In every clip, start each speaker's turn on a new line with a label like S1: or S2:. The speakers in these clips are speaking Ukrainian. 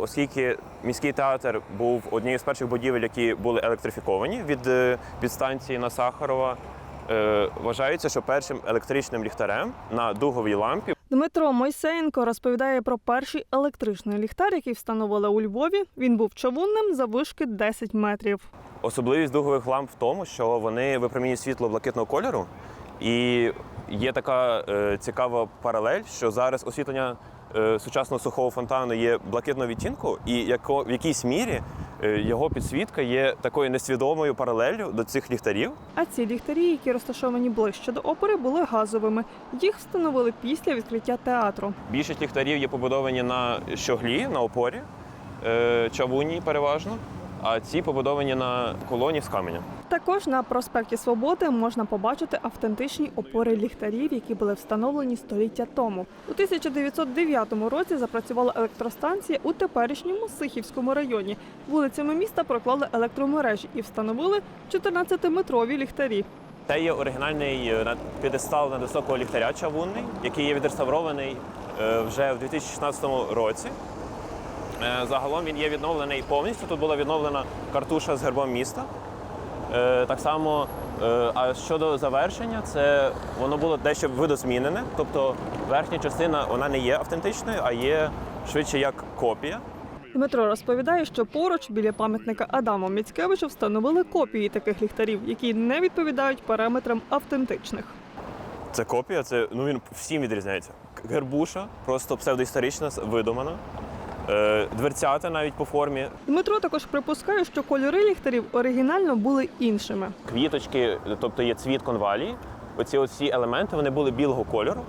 S1: Оскільки міський театр був однією з перших будівель, які були електрифіковані від е, підстанції на Сахарова, е, вважається, що першим електричним ліхтарем на дуговій лампі
S2: Дмитро Мойсеєнко розповідає про перший електричний ліхтар, який встановили у Львові. Він був чавунним заввишки 10 метрів.
S1: Особливість дугових ламп в тому, що вони випромінюють світло блакитного кольору, і є така е, цікава паралель, що зараз освітлення е, сучасного сухого фонтану є блакитного відтінку, і яко, в якійсь мірі е, його підсвітка є такою несвідомою паралеллю до цих ліхтарів.
S2: А ці ліхтарі, які розташовані ближче до опери, були газовими. Їх встановили після відкриття театру.
S1: Більшість ліхтарів є побудовані на щоглі, на опорі, е, чавунні переважно, а ці побудовані на колоні з каменя.
S2: Також на проспекті Свободи можна побачити автентичні опори ліхтарів, які були встановлені століття тому. У 1909 році запрацювала електростанція у теперішньому Сихівському районі. Вулицями міста проклали електромережі і встановили 14-метрові ліхтарі.
S1: Це є оригінальний е, на- високого ліхтаря чавунний, який є відреставрований е, вже в 2016 році. Е, Загалом він є відновлений повністю. Тут була відновлена картуша з гербом міста. Е, Так само, е, а щодо завершення, це воно було дещо видозмінене. Тобто верхня частина вона не є автентичною, а є швидше як копія.
S2: Дмитро розповідає, що поруч біля пам'ятника Адаму Міцкевичу встановили копії таких ліхтарів, які не відповідають параметрам автентичних.
S1: Це копія, це ну він всім відрізняється. Гербуша, просто псевдоісторична, видумана. Е, Дверцята навіть по формі,
S2: Дмитро також припускає, що кольори ліхтарів оригінально були іншими.
S1: квіточки, тобто є цвіт конвалії. Оці всі елементи вони були білого кольору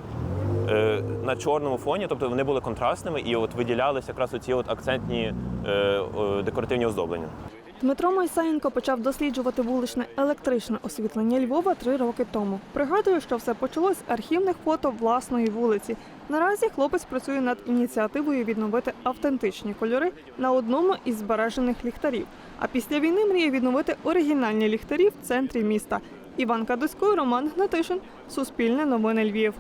S1: е, на чорному фоні, тобто вони були контрастними і от виділялися якраз оці от акцентні е, е, декоративні оздоблення.
S2: Дмитро Мойсаєнко почав досліджувати вуличне електричне освітлення Львова три роки тому. Пригадує, що все почалось з архівних фото власної вулиці. Наразі хлопець працює над ініціативою відновити автентичні кольори на одному із збережених ліхтарів. А після війни мріє відновити оригінальні ліхтарі в центрі міста. Іван Кадусько, Роман Гнатишин, Суспільне новини Львів.